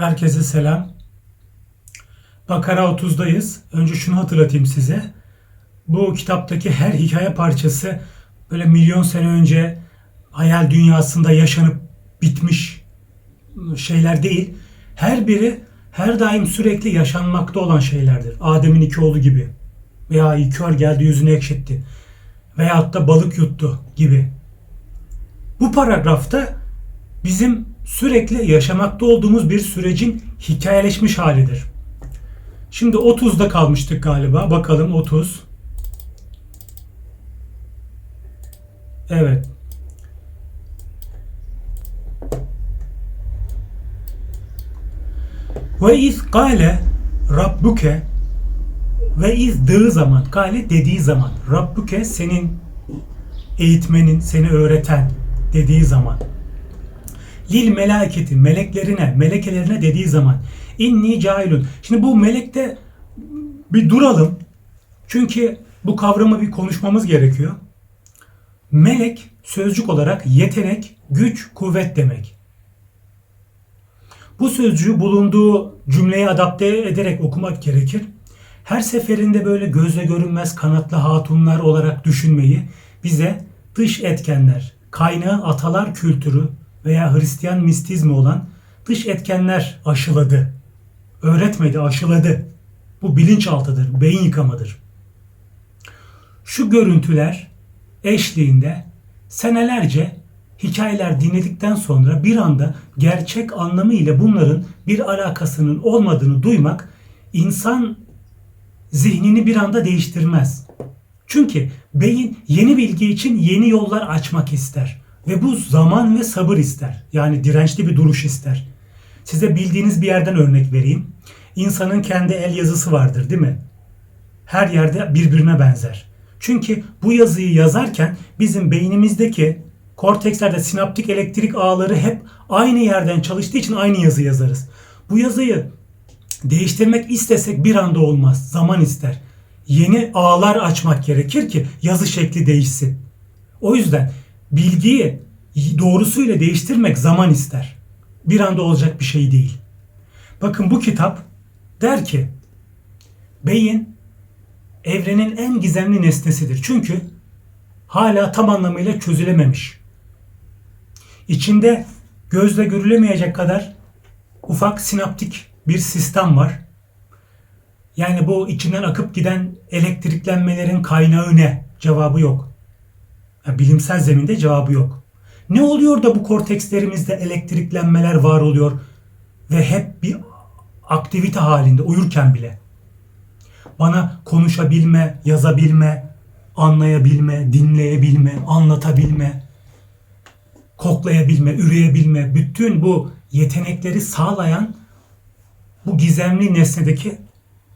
Herkese selam. Bakara 30'dayız. Önce şunu hatırlatayım size. Bu kitaptaki her hikaye parçası böyle milyon sene önce hayal dünyasında yaşanıp bitmiş şeyler değil. Her biri her daim sürekli yaşanmakta olan şeylerdir. Adem'in iki oğlu gibi. Veya kör geldi yüzünü ekşitti. Veyahut da balık yuttu gibi. Bu paragrafta bizim sürekli yaşamakta olduğumuz bir sürecin hikayeleşmiş halidir. Şimdi 30'da kalmıştık galiba. Bakalım 30. Evet. Ve iz kâle Rabbuke ve iz dığı zaman, kâle dediği zaman, Rabbuke senin eğitmenin, seni öğreten dediği zaman lil melaketi meleklerine melekelerine dediği zaman inni cailun. Şimdi bu melekte bir duralım. Çünkü bu kavramı bir konuşmamız gerekiyor. Melek sözcük olarak yetenek, güç, kuvvet demek. Bu sözcüğü bulunduğu cümleye adapte ederek okumak gerekir. Her seferinde böyle gözle görünmez kanatlı hatunlar olarak düşünmeyi bize dış etkenler, kaynağı atalar kültürü, veya Hristiyan mistizmi olan dış etkenler aşıladı. Öğretmedi, aşıladı. Bu bilinçaltıdır, beyin yıkamadır. Şu görüntüler eşliğinde senelerce hikayeler dinledikten sonra bir anda gerçek anlamıyla bunların bir alakasının olmadığını duymak insan zihnini bir anda değiştirmez. Çünkü beyin yeni bilgi için yeni yollar açmak ister. Ve bu zaman ve sabır ister. Yani dirençli bir duruş ister. Size bildiğiniz bir yerden örnek vereyim. İnsanın kendi el yazısı vardır değil mi? Her yerde birbirine benzer. Çünkü bu yazıyı yazarken bizim beynimizdeki kortekslerde sinaptik elektrik ağları hep aynı yerden çalıştığı için aynı yazı yazarız. Bu yazıyı değiştirmek istesek bir anda olmaz. Zaman ister. Yeni ağlar açmak gerekir ki yazı şekli değişsin. O yüzden bilgiyi doğrusuyla değiştirmek zaman ister. Bir anda olacak bir şey değil. Bakın bu kitap der ki beyin evrenin en gizemli nesnesidir. Çünkü hala tam anlamıyla çözülememiş. İçinde gözle görülemeyecek kadar ufak sinaptik bir sistem var. Yani bu içinden akıp giden elektriklenmelerin kaynağı ne? Cevabı yok. Yani bilimsel zeminde cevabı yok. Ne oluyor da bu kortekslerimizde elektriklenmeler var oluyor ve hep bir aktivite halinde uyurken bile. Bana konuşabilme, yazabilme, anlayabilme, dinleyebilme, anlatabilme, koklayabilme, üreyebilme, bütün bu yetenekleri sağlayan bu gizemli nesnedeki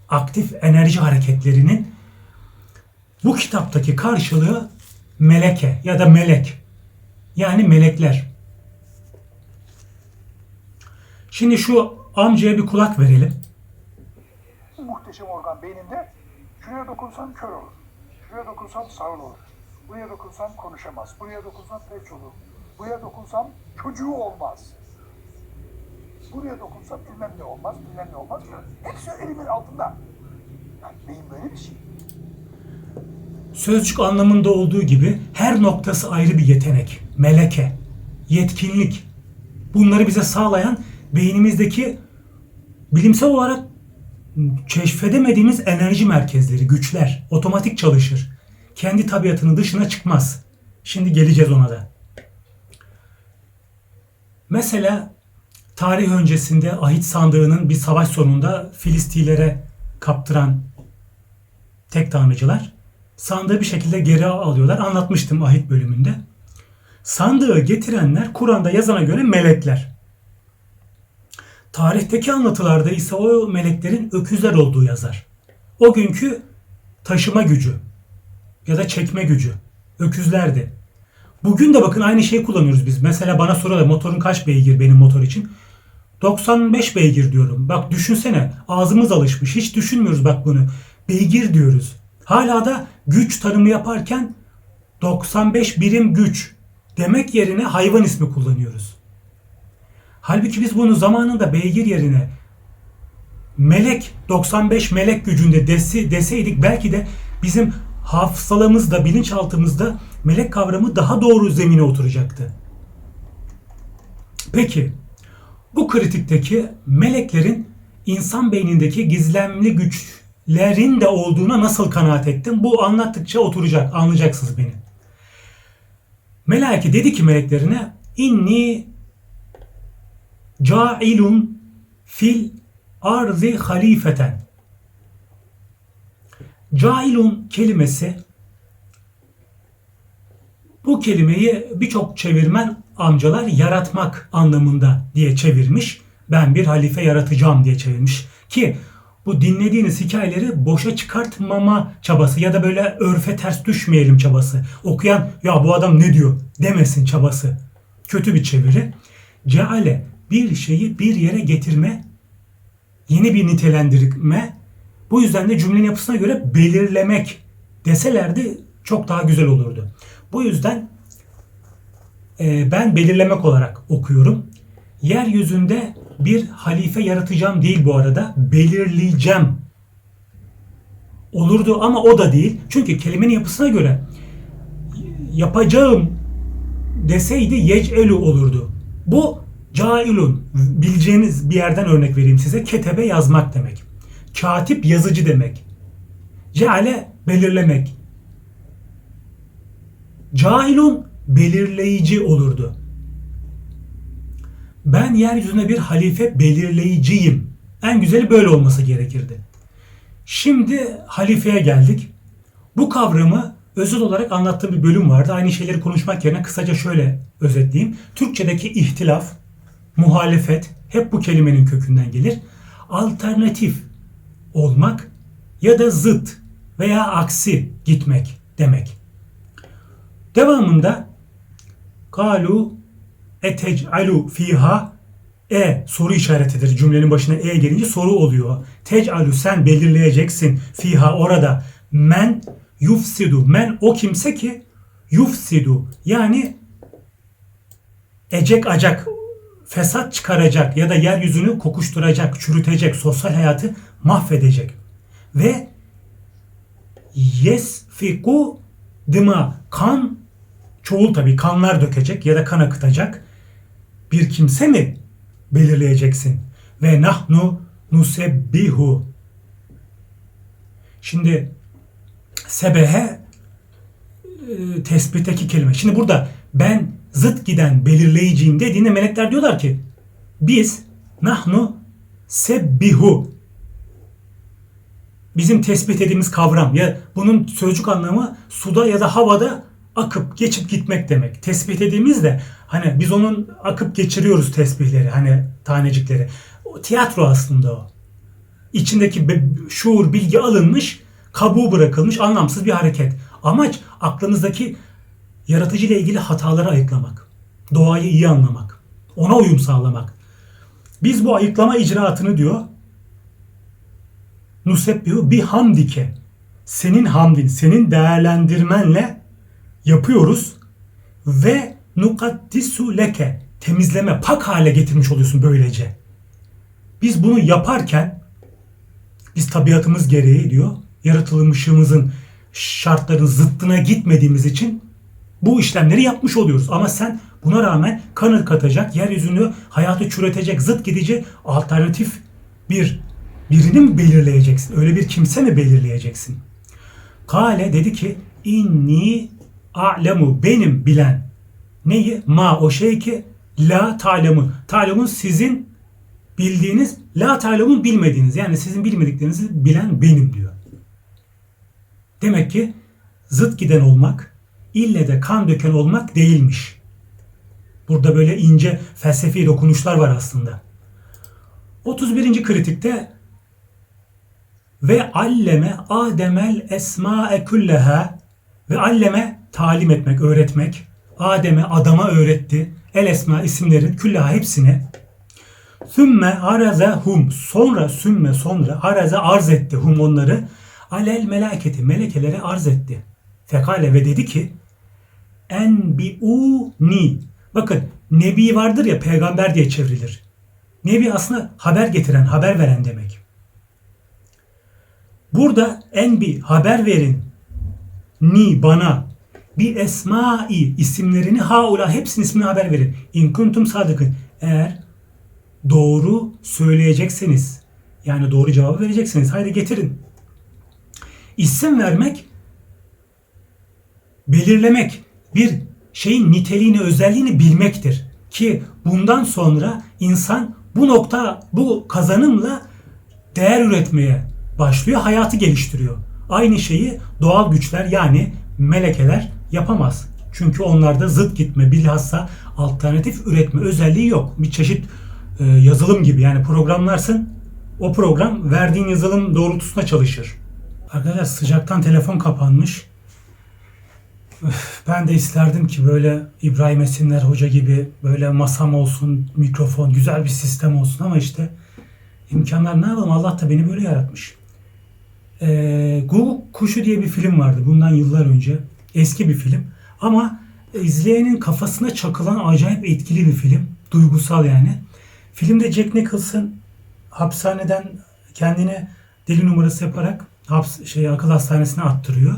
aktif enerji hareketlerinin bu kitaptaki karşılığı meleke ya da melek. Yani melekler. Şimdi şu amcaya bir kulak verelim. muhteşem organ beyninde şuraya dokunsam kör olur. Şuraya dokunsam sağır olur. Buraya dokunsam konuşamaz. Buraya dokunsam felç olur. Buraya dokunsam çocuğu olmaz. Buraya dokunsam bilmem ne olmaz, bilmem ne olmaz. Hepsi elimin altında. Yani beyin böyle bir şey. Sözcük anlamında olduğu gibi her noktası ayrı bir yetenek, meleke, yetkinlik. Bunları bize sağlayan beynimizdeki bilimsel olarak keşfedemediğimiz enerji merkezleri, güçler otomatik çalışır. Kendi tabiatının dışına çıkmaz. Şimdi geleceğiz ona da. Mesela tarih öncesinde ahit sandığının bir savaş sonunda Filistilere kaptıran tek tanrıcılar sandığı bir şekilde geri alıyorlar. Anlatmıştım ahit bölümünde. Sandığı getirenler Kur'an'da yazana göre melekler. Tarihteki anlatılarda ise o meleklerin öküzler olduğu yazar. O günkü taşıma gücü ya da çekme gücü öküzlerdi. Bugün de bakın aynı şeyi kullanıyoruz biz. Mesela bana soruyorlar motorun kaç beygir benim motor için. 95 beygir diyorum. Bak düşünsene ağzımız alışmış. Hiç düşünmüyoruz bak bunu. Beygir diyoruz. Hala da güç tanımı yaparken 95 birim güç demek yerine hayvan ismi kullanıyoruz. Halbuki biz bunu zamanında beygir yerine melek 95 melek gücünde desi, deseydik belki de bizim hafızalarımızda, bilinçaltımızda melek kavramı daha doğru zemine oturacaktı. Peki bu kritikteki meleklerin insan beynindeki gizlemli güçlerin de olduğuna nasıl kanaat ettim? Bu anlattıkça oturacak, anlayacaksınız beni. Melaike dedi ki meleklerine inni cailun fil arzi halifeten. Cailun kelimesi bu kelimeyi birçok çevirmen amcalar yaratmak anlamında diye çevirmiş. Ben bir halife yaratacağım diye çevirmiş. Ki bu dinlediğiniz hikayeleri boşa çıkartmama çabası ya da böyle örfe ters düşmeyelim çabası. Okuyan ya bu adam ne diyor demesin çabası. Kötü bir çeviri. Ceale bir şeyi bir yere getirme, yeni bir nitelendirme. Bu yüzden de cümlenin yapısına göre belirlemek deselerdi çok daha güzel olurdu. Bu yüzden e, ben belirlemek olarak okuyorum. Yeryüzünde bir halife yaratacağım değil bu arada. Belirleyeceğim. Olurdu ama o da değil. Çünkü kelimenin yapısına göre yapacağım deseydi yec'elu olurdu. Bu cailun. Bileceğiniz bir yerden örnek vereyim size. Ketebe yazmak demek. Katip yazıcı demek. Ceale belirlemek. Cailun belirleyici olurdu. Ben yeryüzüne bir halife belirleyiciyim. En güzeli böyle olması gerekirdi. Şimdi halifeye geldik. Bu kavramı özel olarak anlattığım bir bölüm vardı. Aynı şeyleri konuşmak yerine kısaca şöyle özetleyeyim. Türkçedeki ihtilaf, muhalefet hep bu kelimenin kökünden gelir. Alternatif olmak ya da zıt veya aksi gitmek demek. Devamında kalu etec'alu fiha e soru işaretidir. Cümlenin başına e gelince soru oluyor. Tec'alu sen belirleyeceksin fiha orada men yufsidu. Men o kimse ki yufsidu yani ecek acak fesat çıkaracak ya da yeryüzünü kokuşturacak, çürütecek, sosyal hayatı mahvedecek. Ve yesfiku dıma kan çoğul tabii kanlar dökecek ya da kan akıtacak bir kimse mi belirleyeceksin? Ve nahnu nusebbihu. Şimdi sebehe e, tespitteki kelime. Şimdi burada ben zıt giden belirleyiciyim dediğinde melekler diyorlar ki biz nahnu sebbihu bizim tespit ettiğimiz kavram ya bunun sözcük anlamı suda ya da havada akıp geçip gitmek demek. Tespit dediğimizde hani biz onun akıp geçiriyoruz tesbihleri hani tanecikleri. O tiyatro aslında o. İçindeki şuur, bilgi alınmış, kabuğu bırakılmış anlamsız bir hareket. Amaç aklınızdaki yaratıcı ile ilgili hataları ayıklamak. Doğayı iyi anlamak. Ona uyum sağlamak. Biz bu ayıklama icraatını diyor Nusebbihu bir hamdike. Senin hamdin, senin değerlendirmenle yapıyoruz ve nukaddisu leke temizleme, pak hale getirmiş oluyorsun böylece. Biz bunu yaparken biz tabiatımız gereği diyor, yaratılmışımızın şartların zıttına gitmediğimiz için bu işlemleri yapmış oluyoruz. Ama sen buna rağmen kanır katacak, yeryüzünü hayatı çürütecek, zıt gidici alternatif bir birini mi belirleyeceksin? Öyle bir kimse mi belirleyeceksin? Kale dedi ki inni a'lemu benim bilen neyi? Ma o şey ki la ta'lemu. Ta'lemun sizin bildiğiniz, la ta'lemun bilmediğiniz. Yani sizin bilmediklerinizi bilen benim diyor. Demek ki zıt giden olmak, ille de kan döken olmak değilmiş. Burada böyle ince felsefi dokunuşlar var aslında. 31. kritikte ve alleme Ademel esma'e külleha ve alleme talim etmek, öğretmek. Adem'e, adama öğretti. El esma isimlerin külleha hepsine. Sümme araze hum. Sonra sümme sonra araze arz etti hum onları. Alel meleketi. Melekelere arz etti. Fekale ve dedi ki en bi ni. Bakın Nebi vardır ya peygamber diye çevrilir. Nebi aslında haber getiren, haber veren demek. Burada en bir haber verin. Ni bana bir esmai isimlerini haula hepsinin ismini haber verin. İn kuntum sadıkın. Eğer doğru söyleyecekseniz yani doğru cevabı vereceksiniz. Haydi getirin. İsim vermek belirlemek bir şeyin niteliğini, özelliğini bilmektir. Ki bundan sonra insan bu nokta, bu kazanımla değer üretmeye başlıyor, hayatı geliştiriyor. Aynı şeyi doğal güçler yani melekeler yapamaz. Çünkü onlarda zıt gitme, bilhassa alternatif üretme özelliği yok. Bir çeşit e, yazılım gibi yani programlarsın, o program verdiğin yazılım doğrultusunda çalışır. Arkadaşlar sıcaktan telefon kapanmış. Ben de isterdim ki böyle İbrahim Esinler Hoca gibi böyle masam olsun, mikrofon, güzel bir sistem olsun ama işte imkanlar ne yapalım Allah da beni böyle yaratmış. Ee, Google Kuşu diye bir film vardı bundan yıllar önce. Eski bir film ama izleyenin kafasına çakılan acayip etkili bir film. Duygusal yani. Filmde Jack Nicholson hapishaneden kendine deli numarası yaparak haps, şey, akıl hastanesine attırıyor.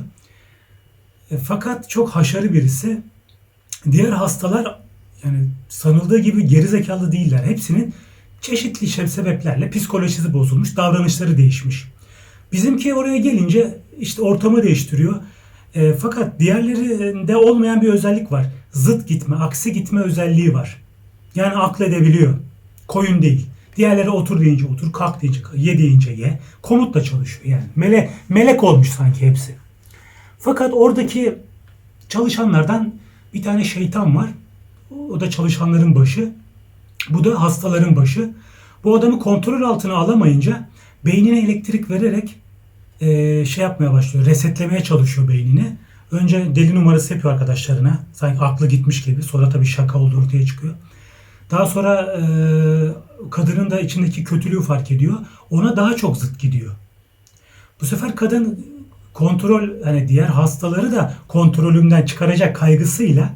E, fakat çok haşarı birisi. Diğer hastalar yani sanıldığı gibi geri zekalı değiller. Hepsinin çeşitli sebeplerle psikolojisi bozulmuş, davranışları değişmiş. Bizimki oraya gelince işte ortamı değiştiriyor. E, fakat diğerlerinde olmayan bir özellik var. Zıt gitme, aksi gitme özelliği var. Yani akledebiliyor. Koyun değil. Diğerleri otur deyince otur, kalk deyince ye deyince ye. Komutla çalışıyor yani. Mele, melek olmuş sanki hepsi. Fakat oradaki çalışanlardan bir tane şeytan var. O da çalışanların başı. Bu da hastaların başı. Bu adamı kontrol altına alamayınca beynine elektrik vererek eee, şey yapmaya başlıyor. Resetlemeye çalışıyor beynini. Önce deli numarası yapıyor arkadaşlarına. Sanki aklı gitmiş gibi. Sonra tabii şaka olduğu ortaya çıkıyor. Daha sonra eee, kadının da içindeki kötülüğü fark ediyor. Ona daha çok zıt gidiyor. Bu sefer kadın kontrol hani diğer hastaları da kontrolümden çıkaracak kaygısıyla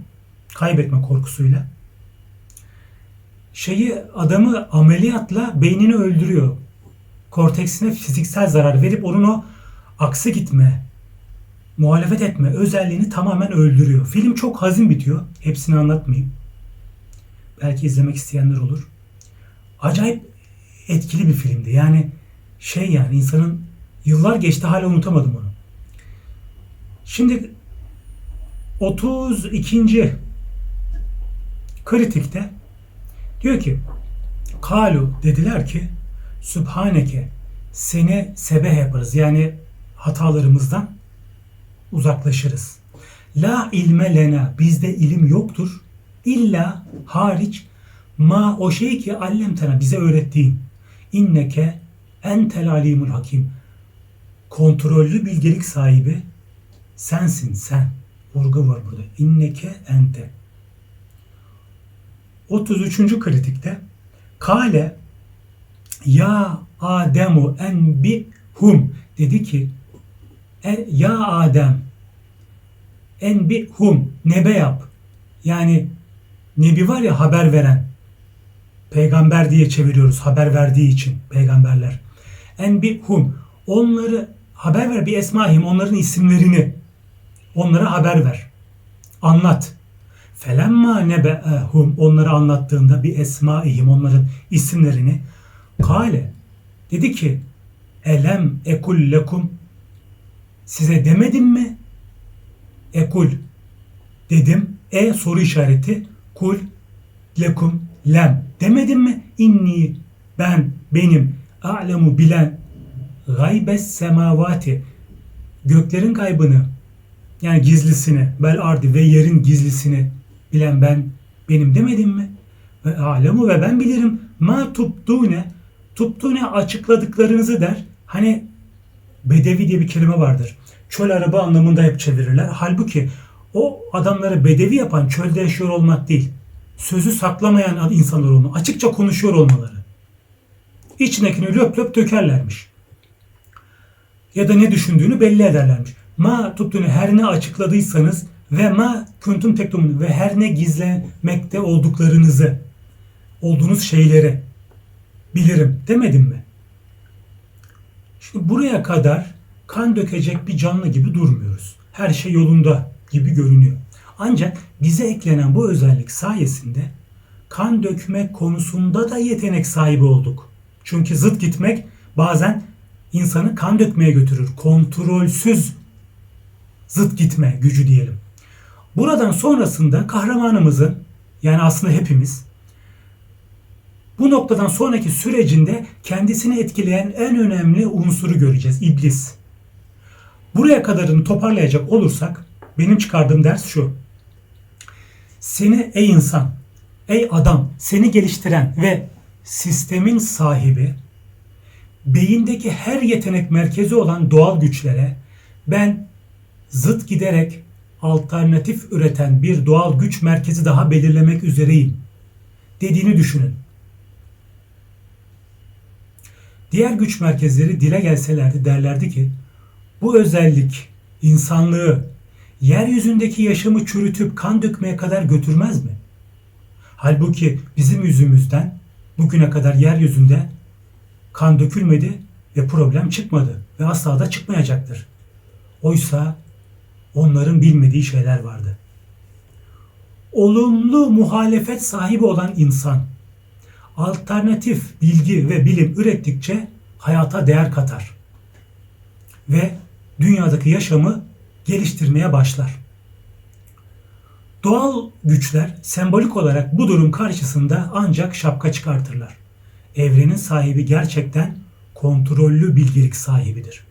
kaybetme korkusuyla şeyi adamı ameliyatla beynini öldürüyor. Korteksine fiziksel zarar verip onun o aksi gitme, muhalefet etme özelliğini tamamen öldürüyor. Film çok hazin bitiyor. Hepsini anlatmayayım. Belki izlemek isteyenler olur. Acayip etkili bir filmdi. Yani şey yani insanın yıllar geçti hala unutamadım onu. Şimdi 32. kritikte diyor ki Kalu dediler ki Sübhaneke seni sebeh yaparız. Yani hatalarımızdan uzaklaşırız. La ilme lena bizde ilim yoktur. İlla hariç ma o şey ki allemtena bize öğrettiğin. İnneke entel alimul hakim. Kontrollü bilgelik sahibi sensin sen. Vurgu var burada. İnneke ente. 33. kritikte Kale ya Ademu en bi hum dedi ki "E, ya Adem en bi hum nebe yap. Yani nebi var ya haber veren. Peygamber diye çeviriyoruz haber verdiği için peygamberler. En bi hum onları haber ver bir esmahim onların isimlerini onlara haber ver. Anlat. Felemma nebe'ehum onları anlattığında bir esmaihim onların isimlerini kale dedi ki elem ekul lekum? Size demedim mi? Ekul. Dedim. E soru işareti. Kul lekum lem. Demedim mi? İnni. Ben benim. A'lemu bilen gaybes semavati. Göklerin gaybını yani gizlisini bel ardi ve yerin gizlisini bilen ben benim demedim mi? Ve alemu ve ben bilirim. Ma tubdune tubdune açıkladıklarınızı der. Hani bedevi diye bir kelime vardır. Çöl araba anlamında hep çevirirler. Halbuki o adamları bedevi yapan çölde yaşıyor olmak değil. Sözü saklamayan insanlar olma. Açıkça konuşuyor olmaları. İçindekini löp löp dökerlermiş. Ya da ne düşündüğünü belli ederlermiş. Ma tuttuğunu her ne açıkladıysanız ve ma kuntum tektumun ve her ne gizlemekte olduklarınızı olduğunuz şeyleri bilirim demedim mi? Şimdi buraya kadar kan dökecek bir canlı gibi durmuyoruz. Her şey yolunda gibi görünüyor. Ancak bize eklenen bu özellik sayesinde kan dökme konusunda da yetenek sahibi olduk. Çünkü zıt gitmek bazen insanı kan dökmeye götürür. Kontrolsüz zıt gitme gücü diyelim. Buradan sonrasında kahramanımızın yani aslında hepimiz bu noktadan sonraki sürecinde kendisini etkileyen en önemli unsuru göreceğiz. iblis. Buraya kadarını toparlayacak olursak benim çıkardığım ders şu. Seni ey insan, ey adam, seni geliştiren ve sistemin sahibi beyindeki her yetenek merkezi olan doğal güçlere ben zıt giderek alternatif üreten bir doğal güç merkezi daha belirlemek üzereyim dediğini düşünün. Diğer güç merkezleri dile gelselerdi derlerdi ki bu özellik insanlığı yeryüzündeki yaşamı çürütüp kan dökmeye kadar götürmez mi? Halbuki bizim yüzümüzden bugüne kadar yeryüzünde kan dökülmedi ve problem çıkmadı ve asla da çıkmayacaktır. Oysa onların bilmediği şeyler vardı. Olumlu muhalefet sahibi olan insan alternatif bilgi ve bilim ürettikçe hayata değer katar ve dünyadaki yaşamı geliştirmeye başlar. Doğal güçler sembolik olarak bu durum karşısında ancak şapka çıkartırlar. Evrenin sahibi gerçekten kontrollü bilgelik sahibidir.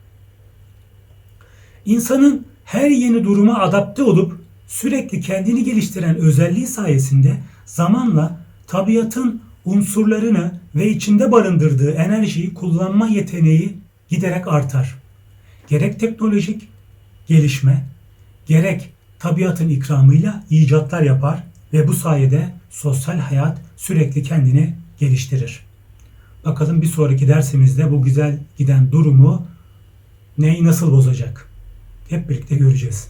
İnsanın her yeni duruma adapte olup sürekli kendini geliştiren özelliği sayesinde zamanla tabiatın unsurlarını ve içinde barındırdığı enerjiyi kullanma yeteneği giderek artar. Gerek teknolojik gelişme, gerek tabiatın ikramıyla icatlar yapar ve bu sayede sosyal hayat sürekli kendini geliştirir. Bakalım bir sonraki dersimizde bu güzel giden durumu neyi nasıl bozacak? Hep birlikte göreceğiz.